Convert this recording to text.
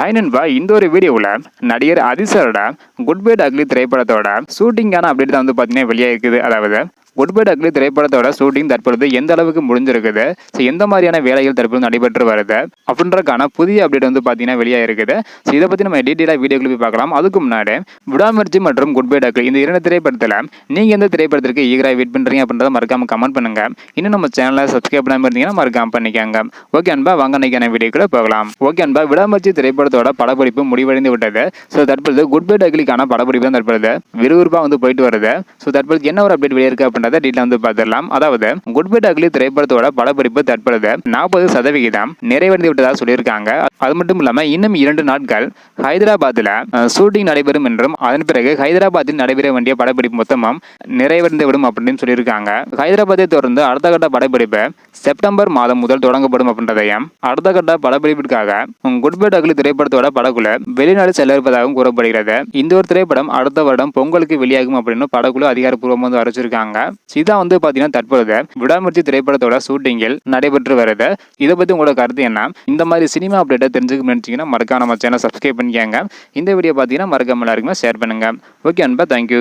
Hi நண்பா இந்த ஒரு வீடியோவில் நடிகர் அதிசரோட குட் பை அக்லி திரைப்படத்தோட ஷூட்டிங்கான அப்டேட் தான் வந்து பார்த்தீங்கன்னா வெளியே இருக்குது அதாவது உட்பட பை அக்லி திரைப்படத்தோட ஷூட்டிங் தற்பொழுது எந்த அளவுக்கு முடிஞ்சிருக்குது? ஸோ எந்த மாதிரியான வேலைகள் தற்போது நடைபெற்று வருது? அப்படின்றக்கான புதிய அப்டேட் வந்து பார்த்தீங்கன்னா வெளியாக இருக்குது ஸோ இதை பற்றி நம்ம டீட்டெயிலாக வீடியோ போய் பார்க்கலாம். அதுக்கு முன்னாடி விடாமிர்ச்சி மற்றும் குட் பை அக்லி இந்த இரண்டு திரைப்படத்தில் நீங்கள் எந்த திரைப்படத்திற்கு ஈகராக வெயிட் பண்ணுறீங்க அப்படின்றத மறக்காமல் கமெண்ட் பண்ணுங்க. இன்னும் நம்ம சேனலை சப்ஸ்கிரைப் பண்ணாமல் இருந்தீங்கன்னா மறக்காம பண்ணிக்கோங்க. ஓகே அன்பா வாங்க அன்னைக்கான வீடியோக்குள்ள போகலாம். ஓகே அன்பா விடாமுயற்சி திரைப்படத்தோட படப்பிடிப்பு முடிவடைந்து விட்டது. ஸோ தற்பொழுது குட் பை அக்லிக்கான படப்பிடிப்பு தான் தற்பொழுது விறுவிறுப்பாக வந்து போயிட்டு வருது. ஸோ தற்பொழுது என்ன ஒரு அப்டேட் வெளியே இருக்குது அப்படின்றத டீட்டெயில் வந்து பார்த்துடலாம். அதாவது குட் பை அக்லி திரைப்படத்தோட படப்பிடிப்பு தற்பொழுது நாற்பது சதவிகிதம் நிறைவடைந்து விட்டதாக சொல்லியிருக்காங்க. அது மட்டும் இல்லாமல் இன்னும் இரண்டு நாட்கள் ஹைதராபாத்தில் ஷூட்டிங் நடைபெறும் என்றும் அதன் பிறகு ஹைதராபாத்தில் நடைபெற வேண்டிய படப்பிடிப்பு மொத்தமும் நிறைவடைந்து விடும் அப்படின்னு சொல்லியிருக்காங்க. ஹைதராபாத்தை தொடர்ந்து அடுத்த கட்ட படப்பிடிப்பு செப்டம்பர் மாதம் முதல் தொடங்கப்படும் அப்படின்றதையும் அடுத்த கட்ட படப்பிடிப்பிற்காக குட் பை அக்லி திரைப்படத்தோட படக்குழு வெளிநாடு செல்ல இருப்பதாகவும் கூறப்படுகிறது. இந்த ஒரு திரைப்படம் அடுத்த வருடம் பொங்கலுக்கு வெளியாகும் அப்படின்னு படக்குழு அதிகாரப்பூர்வமாக வந்து அறிவிச்சிருக்காங்க. சிதா வந்து பாத்தீங்கன்னா தற்பொழுது விடாமுயற்சி திரைப்படத்தோட ஷூட்டிங்கில் நடைபெற்று வருது. இதை பத்தி உங்களோட கருத்து என்ன? இந்த மாதிரி சினிமா அப்டேட்டை தெரிஞ்சுக்க நினைச்சீங்கன்னா மறக்காம நம்ம சேனல் சப்ஸ்கிரைப் பண்ணிக்கோங்க. இந்த வீடியோ பார்த்தீங்கன்னா மறக்காம எல்லாருக்குமே ஷேர் பண்ணுங்க. ஓகே அன்பா தேங்க்யூ